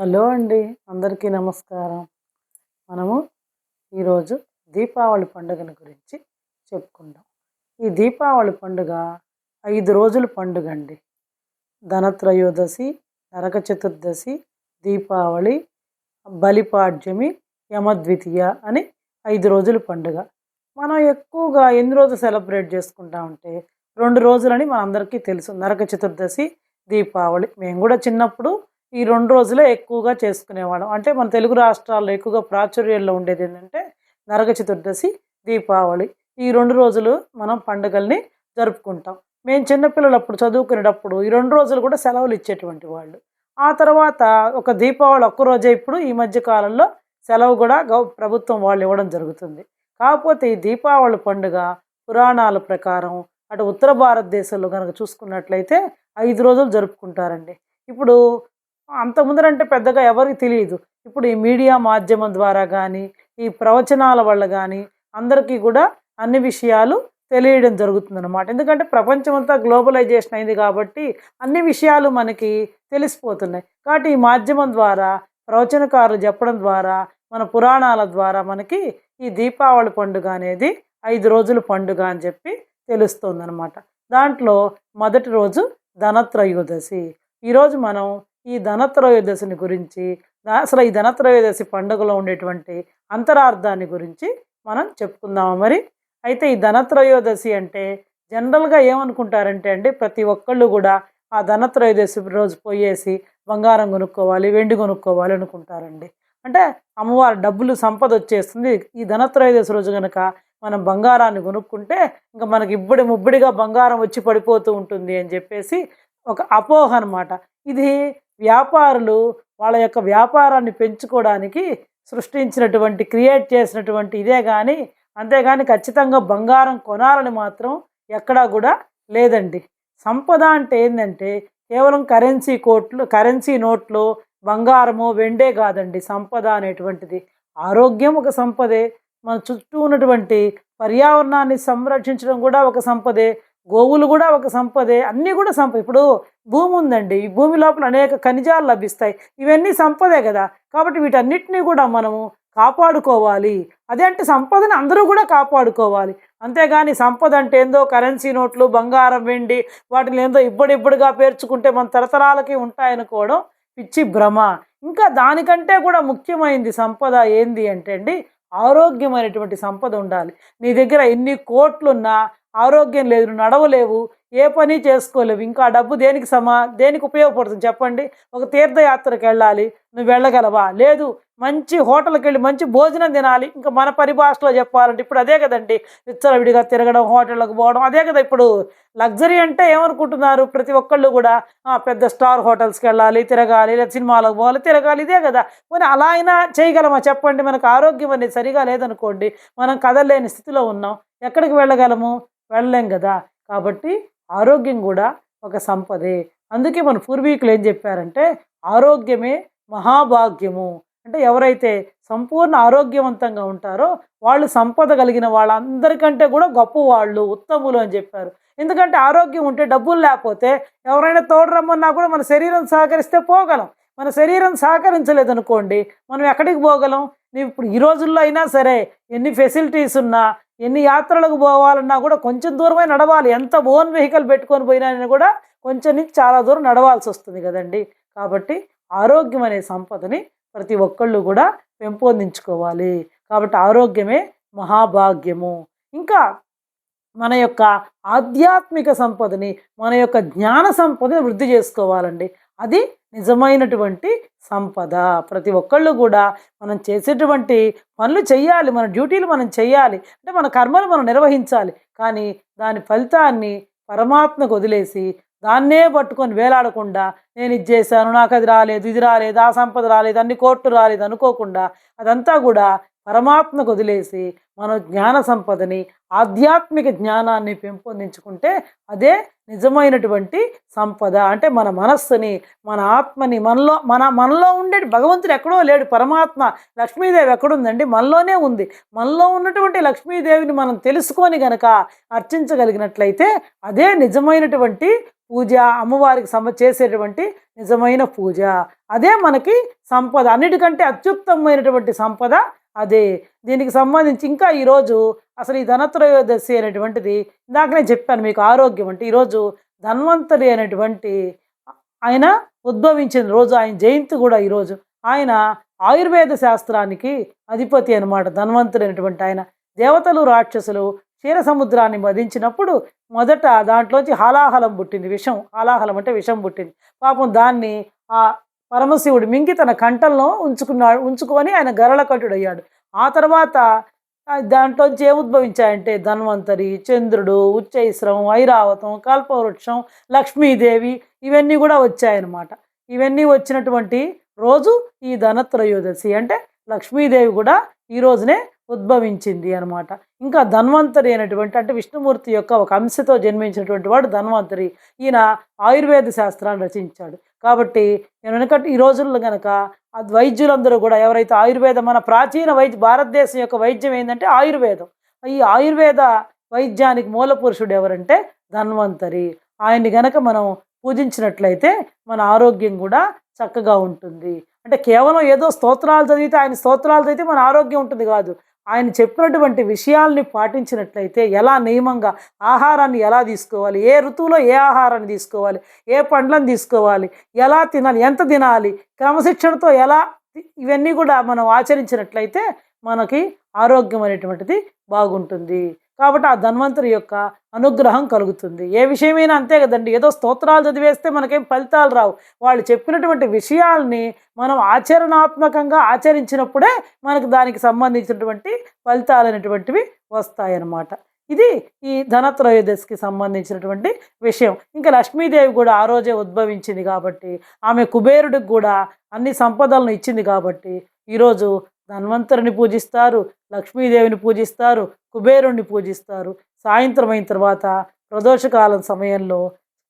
Hello అండి అందరికీ నమస్కారం. మనము ఈరోజు దీపావళి పండుగల గురించి చెప్పుకుందాం. ఈ దీపావళి పండుగ ఐదు రోజుల పండుగ అండి. ధనత్రయోదశి నరక చతుర్దశి దీపావళి బలిపాడ్యమి యమద్వితీయ అని ఐదు రోజుల పండుగ. మనం ఎక్కువగా ఎన్ని రోజులు సెలబ్రేట్ చేసుకుంటా ఉంటే రెండు రోజులని మనందరికీ తెలుసు. నరక చతుర్దశి దీపావళి. మేము కూడా చిన్నప్పుడు ఈ రెండు రోజులే ఎక్కువగా చేసుకునేవాళ్ళం. అంటే మన తెలుగు రాష్ట్రాల్లో ఎక్కువగా ప్రాచుర్యంలో ఉండేది ఏంటంటే నరక చతుర్దశి దీపావళి. ఈ రెండు రోజులు మనం పండుగల్ని జరుపుకుంటాం. మేము చిన్నపిల్లలు అప్పుడు చదువుకునేటప్పుడు ఈ రెండు రోజులు కూడా సెలవులు ఇచ్చేటువంటి వాళ్ళు. ఆ తర్వాత ఒక దీపావళి ఒక్క రోజే ఇప్పుడు ఈ మధ్య కాలంలో సెలవు కూడా గౌ ప్రభుత్వం వాళ్ళు ఇవ్వడం జరుగుతుంది. కాకపోతే ఈ దీపావళి పండుగ పురాణాల ప్రకారం అటు ఉత్తర భారతదేశంలో కనుక చూసుకున్నట్లయితే ఐదు రోజులు జరుపుకుంటారండి. ఇప్పుడు అంత ముందరంటే పెద్దగా ఎవరికి తెలియదు. ఇప్పుడు ఈ మీడియా మాధ్యమం ద్వారా కానీ ఈ ప్రవచనాల వల్ల కానీ అందరికీ కూడా అన్ని విషయాలు తెలియడం జరుగుతుందన్నమాట. ఎందుకంటే ప్రపంచమంతా గ్లోబలైజేషన్ అయింది కాబట్టి అన్ని విషయాలు మనకి తెలిసిపోతున్నాయి. కాబట్టి ఈ మాధ్యమం ద్వారా ప్రవచనకారులు చెప్పడం ద్వారా మన పురాణాల ద్వారా మనకి ఈ దీపావళి పండుగ అనేది ఐదు రోజుల పండుగ అని చెప్పి తెలుస్తుందన్నమాట. దాంట్లో మొదటి రోజు ధనత్రయోదశి. ఈరోజు మనం ఈ ధనత్రయోదశిని గురించి అసలు ఈ ధనత్రయోదశి పండుగలో ఉండేటువంటి అంతరార్థాన్ని గురించి మనం చెప్పుకుందాము మరి? అయితే ఈ ధనత్రయోదశి అంటే జనరల్గా ఏమనుకుంటారంటే అండి ప్రతి ఒక్కళ్ళు కూడా ఆ ధనత్రయోదశి రోజు పోయేసి బంగారం కొనుక్కోవాలి వెండి కొనుక్కోవాలి అనుకుంటారండి. అంటే అమ్మవారు డబ్బులు సంపద వచ్చేస్తుంది. ఈ ధనత్రయోదశి రోజు కనుక మనం బంగారాన్ని కొనుక్కుంటే ఇంకా మనకి ఇబ్బడి ముబ్బడిగా బంగారం వచ్చి పడిపోతూ ఉంటుంది అని చెప్పేసి ఒక అపోహ అనమాట ఇది వ్యాపారులు వాళ్ళ యొక్క వ్యాపారాన్ని పెంచుకోవడానికి సృష్టించినటువంటి క్రియేట్ చేసినటువంటి ఇదే కానీ అంతేగాని ఖచ్చితంగా బంగారం కొనాలని మాత్రం ఎక్కడా కూడా లేదండి. సంపద అంటే ఏంటంటే కేవలం కరెన్సీ కోట్లు కరెన్సీ నోట్లు బంగారము వెండే కాదండి సంపద అనేటువంటిది. ఆరోగ్యం ఒక సంపదే మన చుట్టూ ఉన్నటువంటి పర్యావరణాన్ని సంరక్షించడం కూడా ఒక సంపదే గోవులు కూడా ఒక సంపదే అన్నీ కూడా సంపద ఇప్పుడు భూమి ఉందండి. ఈ భూమి లోపల అనేక ఖనిజాలు లభిస్తాయి. ఇవన్నీ సంపదే కదా. కాబట్టి వీటన్నిటినీ కూడా మనము కాపాడుకోవాలి. అదే అంటే సంపదని అందరూ కూడా కాపాడుకోవాలి. అంతేగాని సంపద అంటే ఏందో కరెన్సీ నోట్లు బంగారం వెండి వాటిని ఏందో ఇబ్బడిబ్బడిగా పేర్చుకుంటే మన తరతరాలకి ఉంటాయనుకోవడం పిచ్చి భ్రమ. ఇంకా దానికంటే కూడా ముఖ్యమైనది సంపద ఏంది అంటే అండి ఆరోగ్యమైనటువంటి సంపద ఉండాలి. నీ దగ్గర ఎన్ని కోట్లున్నా ఆరోగ్యం లేదు నువ్వు నడవలేవు ఏ పని చేసుకోలేవు ఇంకా ఆ డబ్బు దేనికి సమా దేనికి ఉపయోగపడుతుంది చెప్పండి? ఒక తీర్థయాత్రకు వెళ్ళాలి నువ్వు వెళ్ళగలవా? లేదు మంచి హోటల్కి వెళ్ళి మంచి భోజనం తినాలి ఇంకా మన పరిభాషలో చెప్పాలంటే ఇప్పుడు అదే కదండి విచ్చలవిడిగా తిరగడం హోటళ్ళకు పోవడం అదే కదా ఇప్పుడు లగ్జరీ అంటే ఏమనుకుంటున్నారు? ప్రతి ఒక్కళ్ళు కూడా పెద్ద స్టార్ హోటల్స్కి వెళ్ళాలి తిరగాలి లేదా సినిమాలకు పోవాలి తిరగాలి ఇదే కదా. మరి అలా అయినా చేయగలమా? చెప్పండి మనకు ఆరోగ్యం అనేది సరిగా లేదనుకోండి మనం కదలలేని స్థితిలో ఉన్నాం ఎక్కడికి వెళ్ళగలము? వెళ్ళలేం కదా? కాబట్టి ఆరోగ్యం కూడా ఒక సంపదే. అందుకే మన పూర్వీకులు ఏం చెప్పారంటే ఆరోగ్యమే మహాభాగ్యము. అంటే ఎవరైతే సంపూర్ణ ఆరోగ్యవంతంగా ఉంటారో వాళ్ళు సంపద కలిగిన వాళ్ళందరికంటే కూడా గొప్పవాళ్ళు ఉత్తములు అని చెప్పారు. ఎందుకంటే ఆరోగ్యం ఉంటే డబ్బులు లేకపోతే ఎవరైనా తోడరమ్మన్నా కూడా మన శరీరం సహకరిస్తే పోగలం. మన శరీరం సహకరించలేదనుకోండి మనం ఎక్కడికి పోగలం? ఇప్పుడు ఈ రోజుల్లో అయినా సరే ఎన్ని ఫెసిలిటీస్ ఉన్నా ఎన్ని యాత్రలకు పోవాలన్నా కూడా కొంచెం దూరమే నడవాలి. ఎంత ఓన్ వెహికల్ పెట్టుకొని పోయినా కూడా కొంచెం నుంచి చాలా దూరం నడవాల్సి వస్తుంది కదండి. కాబట్టి ఆరోగ్యం అనే సంపదని ప్రతి ఒక్కళ్ళు కూడా పెంపొందించుకోవాలి. కాబట్టి ఆరోగ్యమే మహాభాగ్యము. ఇంకా మన యొక్క ఆధ్యాత్మిక సంపదని మన యొక్క జ్ఞాన సంపదని వృద్ధి చేసుకోవాలండి. అది నిజమైనటువంటి సంపద. ప్రతి ఒక్కళ్ళు కూడా మనం చేసేటువంటి పనులు చేయాలి మన డ్యూటీలు మనం చేయాలి అంటే మన కర్మలు మనం నిర్వహించాలి. కానీ దాని ఫలితాన్ని పరమాత్మకు వదిలేసి దాన్నే పట్టుకొని వేలాడకుండా నేను ఇది చేశాను నాకు అది రాలేదు ఇది రాలేదు ఆ సంపద రాలేదు అన్ని కోర్టు రాలేదు అనుకోకుండా అదంతా కూడా పరమాత్మకు వదిలేసి మన జ్ఞాన సంపదని ఆధ్యాత్మిక జ్ఞానాన్ని పెంపొందించుకుంటే అదే నిజమైనటువంటి సంపద అంటే మన మనస్సుని మన ఆత్మని మనలో మన మనలో ఉండే భగవంతుడు ఎక్కడో లేడు. పరమాత్మ లక్ష్మీదేవి ఎక్కడుందండి? మనలోనే ఉంది. మనలో ఉన్నటువంటి లక్ష్మీదేవిని మనం తెలుసుకొని గనక అర్చించగలిగినట్లయితే అదే నిజమైనటువంటి పూజ అమ్మవారికి సమ చేసేటువంటి నిజమైన పూజ. అదే మనకి సంపద. అన్నిటికంటే అత్యుత్తమమైనటువంటి సంపద అదే దీనికి సంబంధించి ఇంకా ఈరోజు అసలు ఈ ధనత్రయోదశి అనేటువంటిది ఇందాక నేను చెప్పాను మీకు ఆరోగ్యం అంటే ఈరోజు ధన్వంతరి అనేటువంటి ఆయన ఉద్భవించిన రోజు ఆయన జయంతి కూడా ఈరోజు. ఆయన ఆయుర్వేద శాస్త్రానికి అధిపతి అనమాట ధన్వంతుడు అనేటువంటి ఆయన. దేవతలు రాక్షసులు క్షీర సముద్రాన్ని మదించినప్పుడు మొదట దాంట్లోంచి హాలాహలం పుట్టింది విషం హాలాహలం అంటే విషం పుట్టింది. పాపం దాన్ని ఆ పరమశివుడు మింగి తన కంఠంలో ఉంచుకున్నాడు ఉంచుకొని ఆయన గరళకంఠుడు అయ్యాడు ఆ తర్వాత దాంట్లోంచి ఏం ఉద్భవించాయంటే ధన్వంతరి చంద్రుడు ఉచ్చైశ్రం ఐరావతం కల్పవృక్షం లక్ష్మీదేవి ఇవన్నీ కూడా వచ్చాయన్నమాట. ఇవన్నీ వచ్చినటువంటి రోజు ఈ ధనత్రయోదశి అంటే లక్ష్మీదేవి కూడా ఈ రోజునే ఉద్భవించింది అనమాట ఇంకా ధన్వంతరి అనేటువంటి అంటే విష్ణుమూర్తి యొక్క ఒక అంశతో జన్మించినటువంటి వాడు ధన్వంతరి. ఈయన ఆయుర్వేద శాస్త్రాన్ని రచించాడు. కాబట్టి నేను వెనకటి ఈ రోజుల్లో కనుక ఆ వైద్యులందరూ కూడా ఎవరైతే ఆయుర్వేద మన ప్రాచీన వైద్య భారతదేశం యొక్క వైద్యం ఏంటంటే ఆయుర్వేదం. ఈ ఆయుర్వేద వైద్యానికి మూల పురుషుడు ఎవరంటే ధన్వంతరి. ఆయన్ని గనక మనం పూజించినట్లయితే మన ఆరోగ్యం కూడా చక్కగా ఉంటుంది. అంటే కేవలం ఏదో స్తోత్రాలు చదివితే ఆయన స్తోత్రాలు చదివితే మన ఆరోగ్యం ఉంటుంది కాదు. ఆయన చెప్పినటువంటి విషయాల్ని పాటించినట్లయితే ఎలా నియమంగా ఆహారాన్ని ఎలా తీసుకోవాలి? ఏ ఋతువులో ఏ ఆహారాన్ని తీసుకోవాలి? ఏ పండ్లను తీసుకోవాలి? ఎలా తినాలి? ఎంత తినాలి? క్రమశిక్షణతో ఎలా ఇవన్నీ కూడా మనం ఆచరించినట్లయితే మనకి ఆరోగ్యం అనేటువంటిది బాగుంటుంది. కాబట్టి ఆ ధన్వంతరి యొక్క అనుగ్రహం కలుగుతుంది. ఏ విషయమైనా అంతే కదండి. ఏదో స్తోత్రాలు చదివేస్తే మనకేం ఫలితాలు రావు. వాళ్ళు చెప్పినటువంటి విషయాల్ని మనం ఆచరణాత్మకంగా ఆచరించినప్పుడే మనకు దానికి సంబంధించినటువంటి ఫలితాలు అనేటువంటివి వస్తాయన్నమాట. ఇది ఈ ధనత్రయోదశికి సంబంధించినటువంటి విషయం. ఇంకా లక్ష్మీదేవి కూడా ఆ రోజే ఉద్భవించింది కాబట్టి ఆమె కుబేరుడికి కూడా అన్ని సంపదలను ఇచ్చింది కాబట్టి ఈరోజు ధన్వంతరిని పూజిస్తారు. లక్ష్మీదేవిని పూజిస్తారు కుబేరుణ్ణి పూజిస్తారు. సాయంత్రం అయిన తర్వాత ప్రదోషకాలం సమయంలో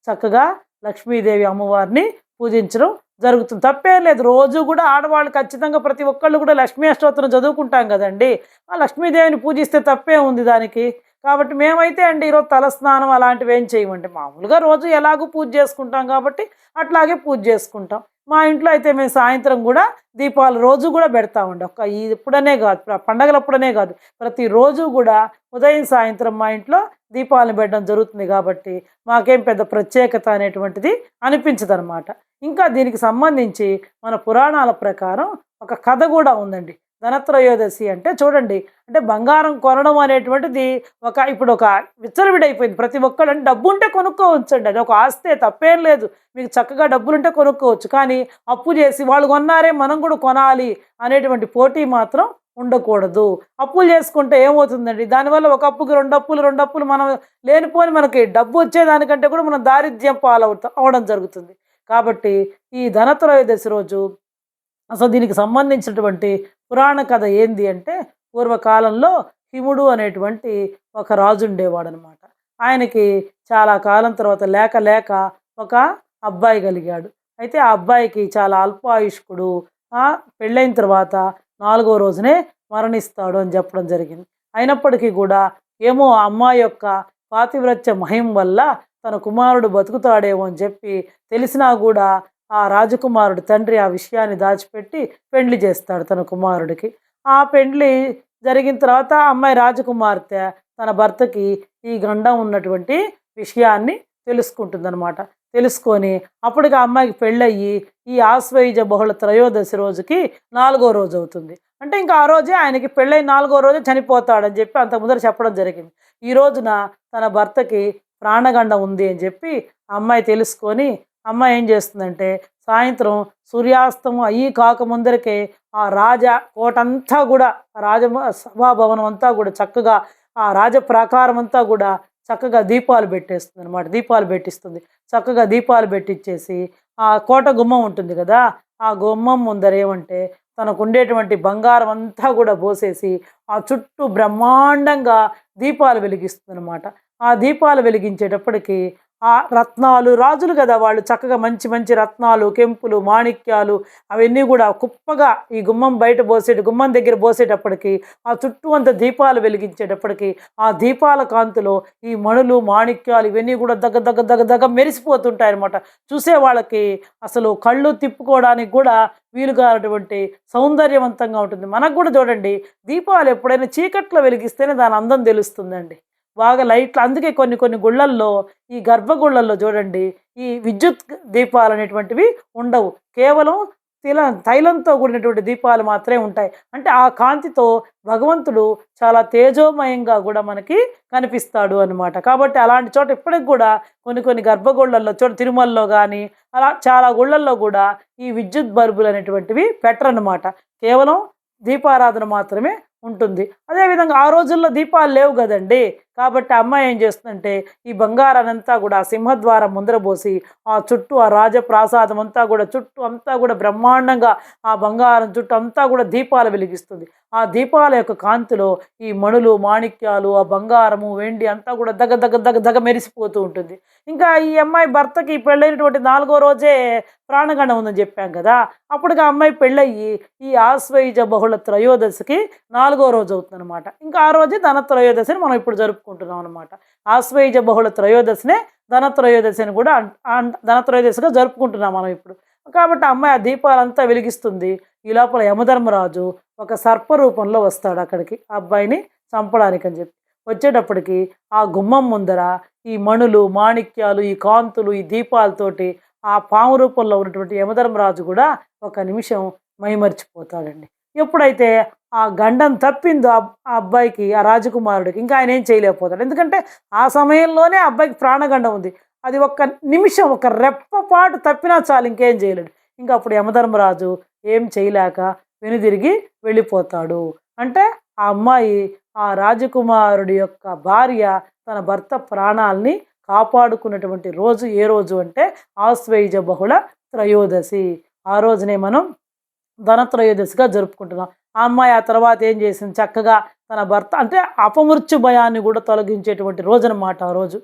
చక్కగా లక్ష్మీదేవి అమ్మవారిని పూజించడం జరుగుతుంది. తప్పేం లేదు. రోజు కూడా ఆడవాళ్ళు ఖచ్చితంగా ప్రతి ఒక్కళ్ళు కూడా లక్ష్మీ అష్టోత్తరం చదువుకుంటాం కదండి. ఆ లక్ష్మీదేవిని పూజిస్తే తప్పే ఉంది దానికి. కాబట్టి మేమైతే అండి ఈరోజు తలస్నానం అలాంటివి ఏం చేయమంటే మామూలుగా రోజు ఎలాగో పూజ చేసుకుంటాం కాబట్టి అట్లాగే పూజ చేసుకుంటాం. మా ఇంట్లో అయితే మేము సాయంత్రం కూడా దీపాలు రోజు కూడా పెడతామండి ఒక ఈ ఇప్పుడనే కాదు పండగలప్పుడనే కాదు. ప్రతిరోజు కూడా ఉదయం సాయంత్రం మా ఇంట్లో దీపాలను పెట్టడం జరుగుతుంది కాబట్టి మాకేం పెద్ద ప్రత్యేకత అనేటువంటిది అనిపించదనమాట ఇంకా దీనికి సంబంధించి మన పురాణాల ప్రకారం ఒక కథ కూడా ఉందండి. ధనత్రయోదశి అంటే చూడండి అంటే బంగారం కొనడం అనేటువంటిది ఒక ఇప్పుడు ఒక విచ్చలవిడైపోయింది. ప్రతి ఒక్కరు అంటే డబ్బు ఉంటే కొనుక్కోవచ్చు అండి అది ఒక ఆస్తే తప్పేం లేదు. మీకు చక్కగా డబ్బులుంటే కొనుక్కోవచ్చు. కానీ అప్పు చేసి వాళ్ళు కొన్నారే మనం కూడా కొనాలి అనేటువంటి పోటీ మాత్రం ఉండకూడదు. అప్పులు చేసుకుంటే ఏమవుతుందండి? దానివల్ల ఒక అప్పుకి రెండు అప్పులు రెండు అప్పులు మనం లేనిపోని మనకి డబ్బు వచ్చేదానికంటే కూడా మనం దారిద్ర్యం పాలవుతా అవడం జరుగుతుంది. కాబట్టి ఈ ధనత్రయోదశి రోజు అసలు దీనికి సంబంధించినటువంటి పురాణ కథ ఏంది అంటే పూర్వకాలంలో హిముడు అనేటువంటి ఒక రాజు ఉండేవాడు అనమాట ఆయనకి చాలా కాలం తర్వాత లేక లేక ఒక అబ్బాయి కలిగాడు. అయితే ఆ అబ్బాయికి చాలా అల్పాయుష్కుడు ఆ పెళ్ళైన తర్వాత నాలుగో రోజునే మరణిస్తాడు అని చెప్పడం జరిగింది. అయినప్పటికీ కూడా ఏమో అమ్మాయి యొక్క పాతివ్రత్య మహిం వల్ల తన కుమారుడు బతుకుతాడేమో అని చెప్పి తెలిసినా కూడా ఆ రాజకుమారుడు తండ్రి ఆ విషయాన్ని దాచిపెట్టి పెండ్లి చేస్తాడు తన కుమారుడికి. ఆ పెండ్లి జరిగిన తర్వాత అమ్మాయి రాజకుమార్తె తన భర్తకి ఈ గండం ఉన్నటువంటి విషయాన్ని తెలుసుకుంటుందన్నమాట. తెలుసుకొని అప్పటికి ఆ అమ్మాయికి పెళ్ళయ్యి ఈ ఆశ్వయుజ బహుళ త్రయోదశి రోజుకి నాలుగో రోజు అవుతుంది. అంటే ఇంకా ఆ రోజే ఆయనకి పెళ్ళై నాలుగో రోజే చనిపోతాడని చెప్పి అంత ముందర చెప్పడం జరిగింది. ఈ రోజున తన భర్తకి ప్రాణగండం ఉంది అని చెప్పి ఆ అమ్మాయి తెలుసుకొని అమ్మ ఏం చేస్తుందంటే సాయంత్రం సూర్యాస్తమం అయ్యి కాకముందరికే ఆ రాజ కోటంతా కూడా రాజ సభాభవనం అంతా కూడా చక్కగా ఆ రాజ ప్రాకారం అంతా కూడా చక్కగా దీపాలు పెట్టేస్తుంది అనమాట దీపాలు పెట్టిస్తుంది. చక్కగా దీపాలు పెట్టించేసి ఆ కోట గుమ్మం ఉంటుంది కదా ఆ గుమ్మం ముందర ఏమంటే తనకు ఉండేటువంటి బంగారం అంతా కూడా పోసేసి ఆ చుట్టూ బ్రహ్మాండంగా దీపాలు వెలిగిస్తుంది అనమాట ఆ దీపాలు వెలిగించేటప్పటికి ఆ రత్నాలు రాజులు కదా వాళ్ళు. చక్కగా మంచి మంచి రత్నాలు కెంపులు మాణిక్యాలు అవన్నీ కూడా కుప్పగా ఈ గుమ్మం బయట పోసేట గుమ్మం దగ్గర పోసేటప్పటికి ఆ చుట్టూ అంత దీపాలు వెలిగించేటప్పటికి ఆ దీపాల కాంతిలో ఈ మణులు మాణిక్యాలు ఇవన్నీ కూడా దగ్గ దగ్గ దగ్గ దగ్గ మెరిసిపోతుంటాయి అనమాట చూసే వాళ్ళకి అసలు కళ్ళు తిప్పుకోవడానికి కూడా వీలుగానటువంటి సౌందర్యవంతంగా ఉంటుంది. మనకు కూడా చూడండి దీపాలు ఎప్పుడైనా చీకట్లో వెలిగిస్తేనే దాని అందం తెలుస్తుందండి. బాగా లైట్లు అందుకే కొన్ని కొన్ని గుళ్ళల్లో ఈ గర్భగుళ్ళల్లో చూడండి ఈ విద్యుత్ దీపాలు అనేటువంటివి ఉండవు. కేవలం తిల తైలంతో కూడినటువంటి దీపాలు మాత్రమే ఉంటాయి. అంటే ఆ కాంతితో భగవంతుడు చాలా తేజోమయంగా కూడా మనకి కనిపిస్తాడు అనమాట కాబట్టి అలాంటి చోట ఇప్పటికి కూడా కొన్ని కొన్ని గర్భగుళ్ళల్లో చోట తిరుమలలో కానీ అలా చాలా గుళ్ళల్లో కూడా ఈ విద్యుత్ బల్బులు అనేటువంటివి పెట్టరనమాట కేవలం దీపారాధన మాత్రమే ఉంటుంది. అదేవిధంగా ఆ రోజుల్లో దీపాలు లేవు కదండి. కాబట్టి అమ్మాయి ఏం చేస్తుందంటే ఈ బంగారానంతా కూడా సింహద్వారం ముందర పోసి ఆ చుట్టూ ఆ రాజప్రాసాదం అంతా కూడా చుట్టూ అంతా కూడా బ్రహ్మాండంగా ఆ బంగారం చుట్టూ అంతా కూడా దీపాలు వెలిగిస్తుంది. ఆ దీపాల యొక్క కాంతిలో ఈ మణులు మాణిక్యాలు ఆ బంగారము వెండి అంతా కూడా దగ్గ దగ్గ దగ్గ దగ్గ మెరిసిపోతూ ఉంటుంది. ఇంకా ఈ అమ్మాయి భర్తకి పెళ్ళైనటువంటి నాలుగో రోజే ప్రాణగణం ఉందని చెప్పాం కదా అప్పటికి ఆ అమ్మాయి పెళ్ళయ్యి ఈ ఆశ్వయుజ బహుళ త్రయోదశికి నాలుగో రోజు అవుతుందన్నమాట. ఇంకా ఆ రోజే ధన త్రయోదశిని మనం ఇప్పుడు జరుపుకుంటాం జరుపుకుంటున్నాం అనమాట ఆశ్వయుజ బహుళ త్రయోదశినే ధనత్రయోదశి అని కూడా ధనత్రయోదశిగా జరుపుకుంటున్నాం మనం ఇప్పుడు. కాబట్టి అమ్మాయి ఆ దీపాలంతా వెలిగిస్తుంది. ఈ లోపల యమధర్మరాజు ఒక సర్ప రూపంలో వస్తాడు అక్కడికి అబ్బాయిని చంపడానికి అని చెప్పి. వచ్చేటప్పటికి ఆ గుమ్మం ముందర ఈ మణులు మాణిక్యాలు ఈ కాంతులు ఈ దీపాలతోటి ఆ పాము రూపంలో ఉన్నటువంటి యమధర్మరాజు కూడా ఒక నిమిషం మైమర్చిపోతాడండి. ఎప్పుడైతే ఆ గండం తప్పిందో ఆ అబ్బాయికి ఆ రాజకుమారుడికి. ఇంకా ఆయన ఏం చేయలేకపోతాడు. ఎందుకంటే ఆ సమయంలోనే ఆ అబ్బాయికి ప్రాణగండం ఉంది. అది ఒక్క నిమిషం ఒక రెప్పపాటు తప్పినా చాలు ఇంకేం చేయలేడు. ఇంకా అప్పుడు యమధర్మరాజు ఏం చేయలేక వెనుదిరిగి వెళ్ళిపోతాడు. అంటే ఆ అమ్మాయి ఆ రాజకుమారుడి యొక్క భార్య తన భర్త ప్రాణాల్ని కాపాడుకున్నటువంటి రోజు ఏ రోజు అంటే ఆశ్వేయుజ బహుళ త్రయోదశి. ఆ రోజునే మనం ధనత్రయోదశిగా జరుపుకుంటున్నాం. ఆ అమ్మాయి ఆ తర్వాత ఏం చేసింది? చక్కగా తన భర్త అంటే అపమృత్యు భయాన్ని కూడా తొలగించేటువంటి రోజు అనమాట ఆ రోజు.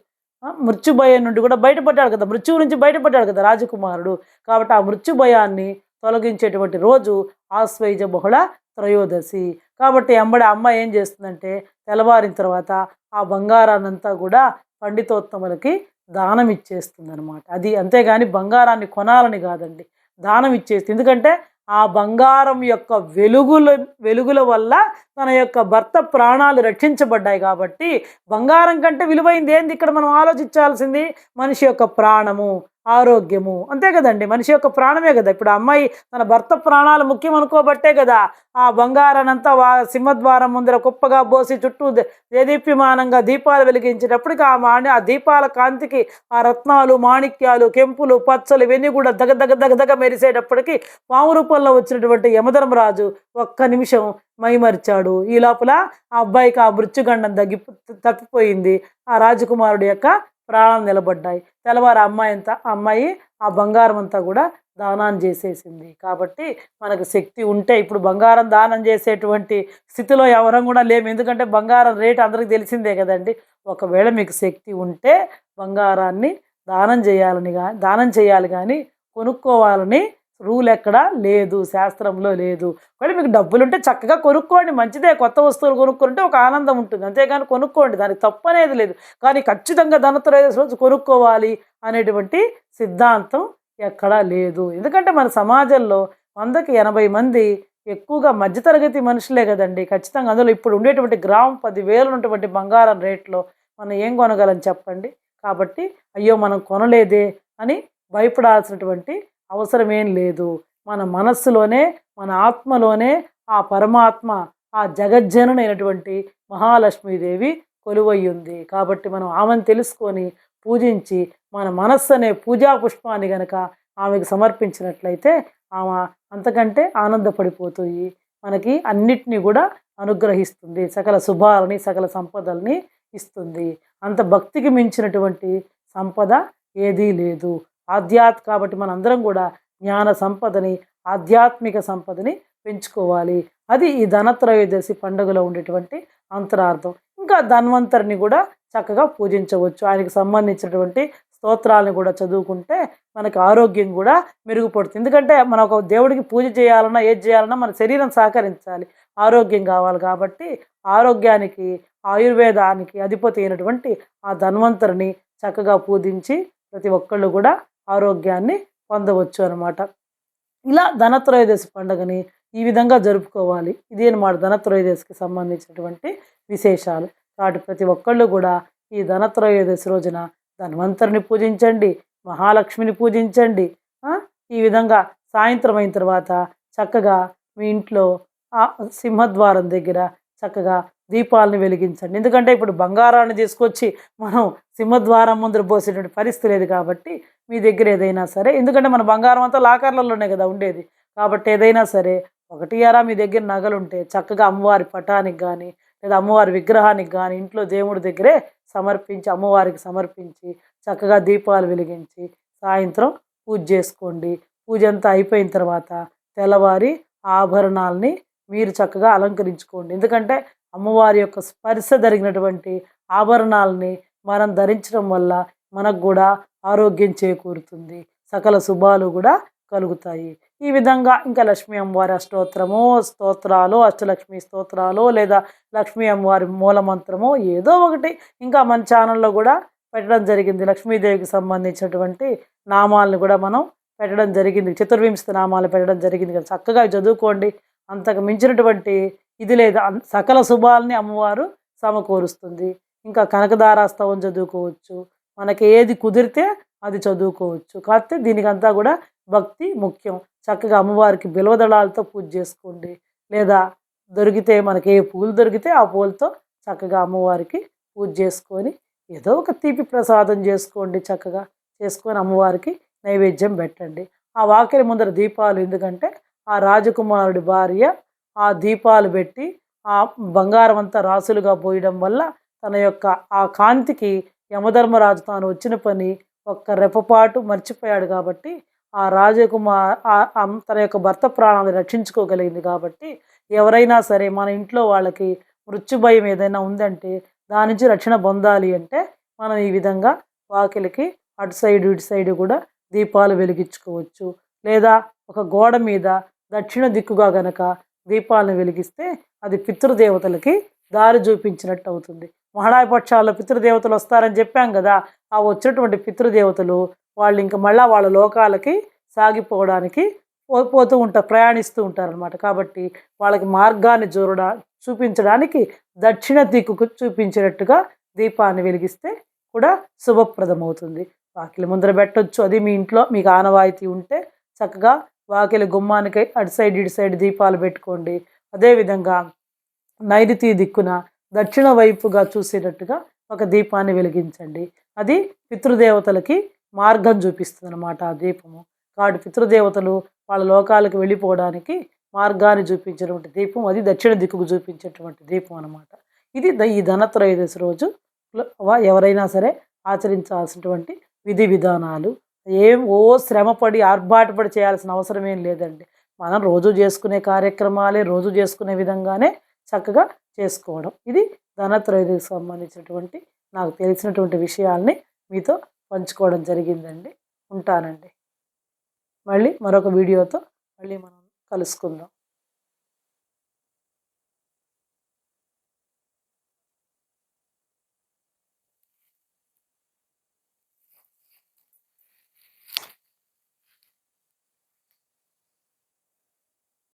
మృత్యు భయం నుండి కూడా బయటపడ్డాడు కదా. మృత్యువు నుంచి బయటపడ్డాడు కదా రాజకుమారుడు. కాబట్టి ఆ మృత్యు భయాన్ని తొలగించేటువంటి రోజు ఆశ్వైజ బహుళ త్రయోదశి. కాబట్టి ఎంబడి అమ్మ అమ్మాయి ఏం చేస్తుందంటే తెల్లవారిన తర్వాత ఆ బంగారాన్నంతా కూడా పండితోత్తములకి దానం ఇచ్చేస్తుంది అనమాట అది అంతేగాని బంగారాన్ని కొనాలని కాదండి. దానం ఇచ్చేస్తుంది. ఎందుకంటే ఆ బంగారం యొక్క వెలుగుల వెలుగుల వల్ల తన యొక్క భర్త ప్రాణాలు రక్షించబడ్డాయి కాబట్టి బంగారం కంటే విలువైంది ఏంది? ఇక్కడ మనం ఆలోచించాల్సింది మనిషి యొక్క ప్రాణము. ఆరోగ్యము. అంతే కదండి. మనిషి యొక్క ప్రాణమే కదా. ఇప్పుడు ఆ అమ్మాయి తన భర్త ప్రాణాలు ముఖ్యం అనుకోబట్టే కదా. ఆ బంగారానంతా వా సింహద్వారం ముందర కుప్పగా పోసి చుట్టూ దేదీప్యమానంగా దీపాలు వెలిగించేటప్పటికి ఆ మాణి ఆ దీపాల కాంతికి ఆ రత్నాలు మాణిక్యాలు కెంపులు పచ్చలు ఇవన్నీ కూడా దగ దగ దగ దగ మెరిసేటప్పటికి పాము రూపంలో వచ్చినటువంటి యమధర్మరాజు ఒక్క నిమిషం మైమరిచాడు. ఈ లోపల ఆ అబ్బాయికి ఆ మృత్యుగండం తగ్గి తప్పిపోయింది. ఆ రాజకుమారుడి యొక్క ప్రాణాలు నిలబడ్డాయి. తెల్లవారు అమ్మాయి అంతా ఆ అమ్మాయి ఆ బంగారం అంతా కూడా దానాన్ని చేసేసింది. కాబట్టి మనకు శక్తి ఉంటే ఇప్పుడు బంగారం దానం చేసేటువంటి స్థితిలో ఎవరం కూడా లేము. ఎందుకంటే బంగారం రేటు అందరికీ తెలిసిందే కదండి. ఒకవేళ మీకు శక్తి ఉంటే బంగారాన్ని దానం చేయాలని కానీ దానం చేయాలి కానీ కొనుక్కోవాలని రూల్ ఎక్కడా? లేదు. శాస్త్రంలో లేదు. కానీ మీకు డబ్బులు ఉంటే చక్కగా కొనుక్కోండి. మంచిదే. కొత్త వస్తువులు కొనుక్కుంటే ఒక ఆనందం ఉంటుంది. అంతేగాని కొనుక్కోండి. దానికి తప్పు అనేది లేదు. కానీ ఖచ్చితంగా ధనత్రయోదశి రోజు కొనుక్కోవాలి అనేటువంటి సిద్ధాంతం ఎక్కడా లేదు. ఎందుకంటే మన సమాజంలో వందకి ఎనభై మంది ఎక్కువగా మధ్యతరగతి మనుషులే కదండి. ఖచ్చితంగా అందులో ఇప్పుడు ఉండేటువంటి గ్రామం పదివేలు ఉన్నటువంటి బంగారం రేట్లో మనం ఏం కొనగలం చెప్పండి? కాబట్టి అయ్యో మనం కొనలేదే అని భయపడాల్సినటువంటి అవసరం ఏం లేదు. మన మనస్సులోనే మన ఆత్మలోనే ఆ పరమాత్మ ఆ జగజ్జననైనటువంటి మహాలక్ష్మీదేవి కొలువై ఉంది కాబట్టి మనం ఆమెను తెలుసుకొని పూజించి మన మనస్సు అనే పూజా పుష్పాన్ని గనక ఆమెకు సమర్పించినట్లయితే ఆమె అంతకంటే ఆనందపడిపోతుంది. మనకి అన్నిటినీ కూడా అనుగ్రహిస్తుంది. సకల శుభాలని సకల సంపదల్ని ఇస్తుంది. అంత భక్తికి మించినటువంటి సంపద ఏదీ లేదు. ఆధ్యాత్ కాబట్టి మనందరం కూడా జ్ఞాన సంపదని ఆధ్యాత్మిక సంపదని పెంచుకోవాలి. అది ఈ ధనత్రయోదశి పండుగలో ఉండేటువంటి అంతరార్థం. ఇంకా ధన్వంతరిని కూడా చక్కగా పూజించవచ్చు. ఆయనకి సంబంధించినటువంటి స్తోత్రాలను కూడా చదువుకుంటే మనకి ఆరోగ్యం కూడా మెరుగుపడుతుంది. ఎందుకంటే మనం ఒక దేవుడికి పూజ చేయాలన్నా ఏది చేయాలన్నా మన శరీరం సహకరించాలి. ఆరోగ్యం కావాలి కాబట్టి ఆరోగ్యానికి ఆయుర్వేదానికి అధిపతి అయినటువంటి ఆ ధన్వంతరిని చక్కగా పూజించి ప్రతి ఒక్కళ్ళు కూడా ఆరోగ్యాన్ని పొందవచ్చు అనమాట ఇలా ధనత్రయోదశి పండుగని ఈ విధంగా జరుపుకోవాలి. ఇది అనమాట ధనత్రయోదశికి సంబంధించినటువంటి విశేషాలు. కాబట్టి ప్రతి ఒక్కళ్ళు కూడా ఈ ధనత్రయోదశి రోజున ధన్వంతరిని పూజించండి మహాలక్ష్మిని పూజించండి. ఈ విధంగా సాయంత్రం అయిన తర్వాత చక్కగా మీ ఇంట్లో ఆ సింహద్వారం దగ్గర చక్కగా దీపాలను వెలిగించండి. ఎందుకంటే ఇప్పుడు బంగారాన్ని తీసుకొచ్చి మనం సింహద్వారం ముందర పోసేటువంటి పరిస్థితి లేదు కాబట్టి మీ దగ్గర ఏదైనా సరే ఎందుకంటే మన బంగారం అంతా లాకర్లలోనే కదా ఉండేది. కాబట్టి ఏదైనా సరే ఒకటి అరా మీ దగ్గర నగలుంటే చక్కగా అమ్మవారి పటానికి కానీ లేదా అమ్మవారి విగ్రహానికి కానీ ఇంట్లో దేవుడి దగ్గరే సమర్పించి అమ్మవారికి సమర్పించి చక్కగా దీపాలు వెలిగించి సాయంత్రం పూజ చేసుకోండి. పూజ అంతా అయిపోయిన తర్వాత తెల్లవారి ఆభరణాలని మీరు చక్కగా అలంకరించుకోండి. ఎందుకంటే అమ్మవారి యొక్క స్పర్శ జరిగినటువంటి ఆభరణాలని మనం ధరించడం వల్ల మనకు కూడా ఆరోగ్యం చేకూరుతుంది. సకల శుభాలు కూడా కలుగుతాయి. ఈ విధంగా ఇంకా లక్ష్మీ అమ్మవారి అష్టోత్తరము స్తోత్రాలు అష్టలక్ష్మి స్తోత్రాలు లేదా లక్ష్మీ అమ్మవారి మూలమంత్రము ఏదో ఒకటి ఇంకా మన ఛానల్లో కూడా పెట్టడం జరిగింది. లక్ష్మీదేవికి సంబంధించినటువంటి నామాలను కూడా మనం పెట్టడం జరిగింది. చతుర్వింశతి నామాలు పెట్టడం జరిగింది కదా. చక్కగా చదువుకోండి. అంతకు మించినటువంటి ఇది లేదా సకల శుభాలని అమ్మవారు సమకూరుస్తుంది. ఇంకా కనకదారాస్తవం చదువుకోవచ్చు. మనకి ఏది కుదిరితే అది చదువుకోవచ్చు. కాకపోతే దీనికంతా కూడా భక్తి ముఖ్యం. చక్కగా అమ్మవారికి బిల్వదళాలతో పూజ చేసుకోండి. లేదా దొరికితే మనకి ఏ పూలు దొరికితే ఆ పూలతో చక్కగా అమ్మవారికి పూజ చేసుకొని ఏదో ఒక తీపి ప్రసాదం చేసుకోండి చక్కగా. చేసుకొని అమ్మవారికి నైవేద్యం పెట్టండి. ఆ వాకిలి ముందర దీపాలు ఎందుకంటే ఆ రాజకుమారుడి భార్య ఆ దీపాలు పెట్టి ఆ బంగారం అంతా రాసులుగా పోయడం వల్ల తన యొక్క ఆ కాంతికి యమధర్మరాజు తాను వచ్చిన పని ఒక్క రెప్పపాటు మర్చిపోయాడు కాబట్టి ఆ రాజకుమార్ తన యొక్క భర్త ప్రాణాలను రక్షించుకోగలిగింది కాబట్టి ఎవరైనా సరే మన ఇంట్లో వాళ్ళకి మృత్యు భయం ఏదైనా ఉందంటే దాని నుంచి రక్షణ పొందాలి అంటే మనం ఈ విధంగా వాకిలికి అటు సైడ్ ఇటు సైడ్ కూడా దీపాలు వెలిగించుకోవచ్చు. లేదా ఒక గోడ మీద దక్షిణ దిక్కుగా గనక దీపాలను వెలిగిస్తే అది పితృదేవతలకి దారి చూపించినట్టు అవుతుంది. మహాడాయపక్షాల్లో పితృదేవతలు వస్తారని చెప్పాం కదా ఆ వచ్చినటువంటి పితృదేవతలు వాళ్ళు ఇంకా మళ్ళీ వాళ్ళ లోకాలకి సాగిపోవడానికి పో- పోతూ ఉంటారు ప్రయాణిస్తూ ఉంటారనమాట కాబట్టి వాళ్ళకి మార్గాన్ని జోరడా చూపించడానికి దక్షిణ దిక్కుకు చూపించినట్టుగా దీపాన్ని వెలిగిస్తే కూడా శుభప్రదమవుతుంది. వాకిలి ముందర పెట్టొచ్చు. అది మీ ఇంట్లో మీకు ఆనవాయితీ ఉంటే చక్కగా వాకిలి గుమ్మానికి అటు సైడ్ ఇటు సైడ్ దీపాలు పెట్టుకోండి. అదేవిధంగా నైరుతి దిక్కున దక్షిణ వైపుగా చూసేటట్టుగా ఒక దీపాన్ని వెలిగించండి. అది పితృదేవతలకి మార్గం చూపిస్తుంది అనమాట ఆ దీపము. కాబట్టి పితృదేవతలు వాళ్ళ లోకాలకు వెళ్ళిపోవడానికి మార్గాన్ని చూపించినటువంటి దీపం అది దక్షిణ దిక్కుకు చూపించేటువంటి దీపం అనమాట ఇది ద- ఈ ధనత్రయోదశి రోజు ఎవరైనా సరే ఆచరించాల్సినటువంటి విధి విధానాలు. ఏం ఓ శ్రమపడి ఆర్భాటపడి చేయాల్సిన అవసరం ఏం లేదండి. మనం రోజు చేసుకునే కార్యక్రమాలే రోజు చేసుకునే విధంగానే చక్కగా చేసుకోవడం. ఇది ధనత్రయోదికి సంబంధించినటువంటి నాకు తెలిసినటువంటి విషయాల్ని మీతో పంచుకోవడం జరిగిందండి. ఉంటానండి. మళ్ళీ మరొక వీడియోతో మళ్ళీ మనం కలుసుకుందాం.